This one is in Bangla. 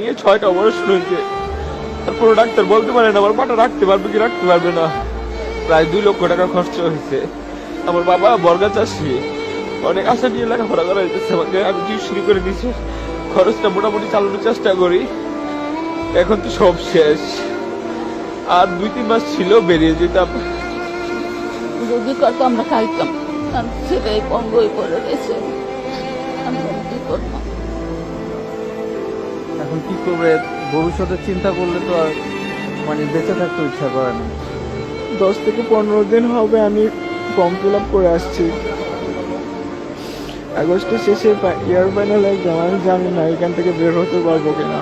নিয়ে ছয়টা অপারেশন হয়েছে। তারপর ডাক্তার বলতে পারে না, আমার পাটা রাখতে পারবে কি রাখতে পারবে না। প্রায় দুই লক্ষ টাকা খরচ হয়েছে। আমার বাবা বর্গা চাষি। অনেক আশা নিয়ে লেখাপড়া করা হয়েছে আমাকে, আমি টিউশনি করে দিয়েছি। খরচটা মোটামুটি চালানোর চেষ্টা করি। এখন তো সব শেষ। আর দুই তিন মাস ছিল, বেরিয়ে যেতাম। যদি কত আমরা খাইতাম? ছেলে পঙ্গই করে গেছে। আমরা কি করব? এখন কি করবে? ভবিষ্যতে চিন্তা করলে তো আর মানে বেঁচে থাকতে ইচ্ছা করে না। দশ থেকে পনেরো দিন হবে আমি ফর্ম ফিল আপ করে আসছি। আগস্টের শেষে ইয়ার ফাইনাল এক্সাম আমি জানি না এখান থেকে বের হতে পারব কিনা।